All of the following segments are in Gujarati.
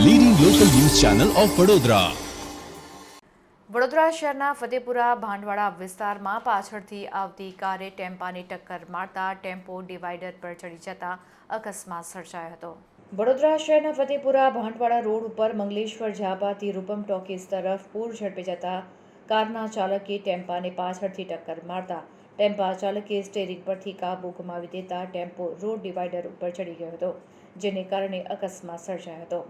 ચેનલ ઓફ વડોદરા વડોદરા શહેરના ફતેપુરા ભાંડવાડા વિસ્તારમાં પાછળથી આવતી કારે ટેમ્પાની ટક્કર મારતા ટેમ્પો ડિવાઈડર પર ચડી જતા અકસ્માત સર્જાયો હતો. વડોદરા શહેરના ફતેપુરા ભાંડવાડા રોડ ઉપર મંગલેશ્વર ઝાબાથી રૂપમ ટોકીઝ તરફ પૂર ઝડપે જતા કારના ચાલકે ટેમ્પાને પાછળથી ટક્કર મારતા ટેમ્પા ચાલકે સ્ટેરિંગ પરથી કાબુ ગુમાવી દેતા ટેમ્પો રોડ ડિવાઈડર ઉપર ચડી ગયો હતો, જેને કારણે અકસ્માત સર્જાયો હતો.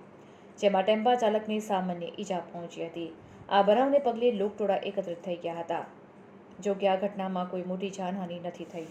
જેમાં ટેમ્પા ચાલકને સામાન્ય ઈજા પહોંચી હતી. આ બનાવને પગલે લોકટોળા એકત્રિત થઈ ગયા હતા. જો કે આ ઘટનામાં કોઈ મોટી જાનહાનિ નથી થઈ.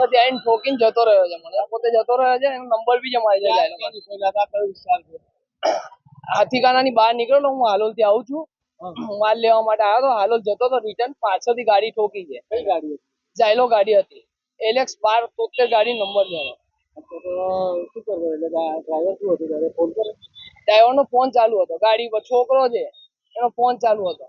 ત્યાં ઠોકીને જતો રહ્યો છે મને. પોતે જતો રહ્યો છે એનો નંબર બી છે. મારી જોડે હાથીખાનાની બહાર નીકળેલો હું હાલોલથી આવું છું. માલ લેવા માટે આવ્યો તો હાલોલ જતો તો રિટર્ન પાછળથી ગાડી ઠોકી છે. કઈ ગાડી જાયલો ગાડી હતી. એલેક્સ બાર તોતેર ગાડી નંબર છે શું કરવું? એટલે ડ્રાઈવર શું હતું? ત્યારે ફોન કરે? ડ્રાઈવર નો ફોન ચાલુ હતો. ગાડી પર છોકરો છે એનો ફોન ચાલુ હતો.